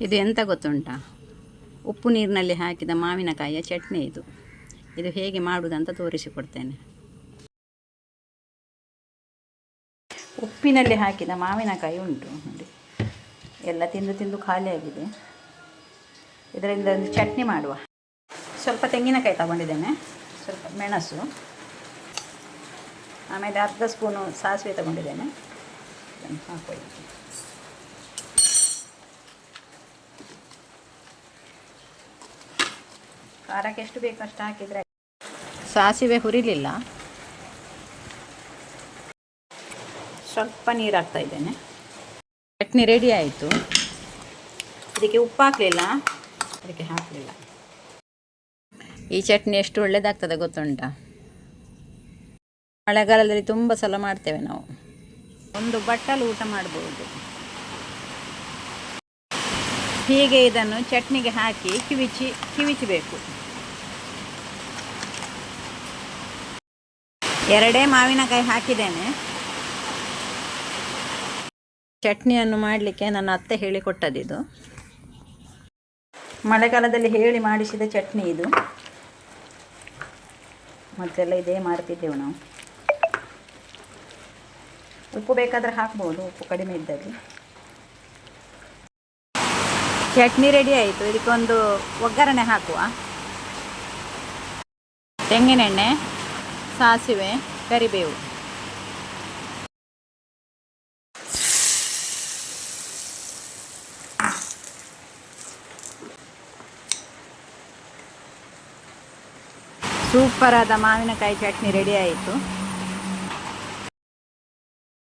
ಇದು ಎಂತ ಗೊತ್ತುಂಟಾ? ಉಪ್ಪು ನೀರಿನಲ್ಲಿ ಹಾಕಿದ ಮಾವಿನಕಾಯಿಯ ಚಟ್ನಿ ಇದು. ಇದು ಹೇಗೆ ಮಾಡುವುದಂತ ತೋರಿಸಿಕೊಡ್ತೇನೆ. ಉಪ್ಪಿನಲ್ಲಿ ಹಾಕಿದ ಮಾವಿನಕಾಯಿ ಉಂಟು, ನೋಡಿ. ಎಲ್ಲ ತಿಂದು ತಿಂದು ಖಾಲಿಯಾಗಿದೆ. ಇದರಿಂದ ಒಂದು ಚಟ್ನಿ ಮಾಡುವ. ಸ್ವಲ್ಪ ತೆಂಗಿನಕಾಯಿ ತಗೊಂಡಿದ್ದೇನೆ, ಸ್ವಲ್ಪ ಮೆಣಸು. ಆಮೇಲೆ ಅರ್ಧ ಸ್ಪೂನು ಸಾಸಿವೆ ತಗೊಂಡಿದ್ದೇನೆ. ಹಾಕೊಳ್ಳಿ. ಖಾರಕ್ಕೆ ಎಷ್ಟು ಬೇಕು ಅಷ್ಟು ಹಾಕಿದರೆ ಸಾಸಿವೆ ಹುರಿಲಿಲ್ಲ. ಸ್ವಲ್ಪ ನೀರು ಹಾಕ್ತಾ ಇದ್ದೇನೆ. ಚಟ್ನಿ ರೆಡಿ ಆಯಿತು. ಇದಕ್ಕೆ ಉಪ್ಪು ಹಾಕಲಿಲ್ಲ. ಅದಕ್ಕೆ ಹಾಕಲಿಲ್ಲ. ಈ ಚಟ್ನಿ ಎಷ್ಟು ಒಳ್ಳೆಯದಾಗ್ತದೆ ಗೊತ್ತುಂಟಾ? ಮಳೆಗಾಲದಲ್ಲಿ ತುಂಬ ಸಲ ಮಾಡ್ತೇವೆ ನಾವು. ಒಂದು ಬಟ್ಟಲು ಊಟ ಮಾಡ್ಬೋದು. ಹೀಗೆ ಇದನ್ನು ಚಟ್ನಿಗೆ ಹಾಕಿ ಕಿವಿಚಿ, ಕಿವಿಚಬೇಕು. ಎರಡೇ ಮಾವಿನಕಾಯಿ ಹಾಕಿದ್ದೇನೆ. ಚಟ್ನಿಯನ್ನು ಮಾಡಲಿಕ್ಕೆ ನನ್ನ ಅತ್ತೆ ಹೇಳಿಕೊಟ್ಟದಿದು. ಮಳೆಗಾಲದಲ್ಲಿ ಹೇಳಿ ಮಾಡಿಸಿದ ಚಟ್ನಿ ಇದು. ಮತ್ತೆಲ್ಲ ಇದೇ ಮಾಡ್ತಿದ್ದೆವು ನಾವು. ಉಪ್ಪು ಬೇಕಾದರೆ ಹಾಕ್ಬೋದು, ಉಪ್ಪು ಕಡಿಮೆ ಇದ್ದಲ್ಲಿ. ಚಟ್ನಿ ರೆಡಿ ಆಯಿತು. ಇದಕ್ಕೊಂದು ಒಗ್ಗರಣೆ ಹಾಕುವ. ತೆಂಗಿನೆಣ್ಣೆ ಸಾಸಿವೆ ಕರಿಬೇವು. ಸೂಪರಾದ ಮಾವಿನಕಾಯಿ ಚಟ್ನಿ ರೆಡಿ ಆಯಿತು.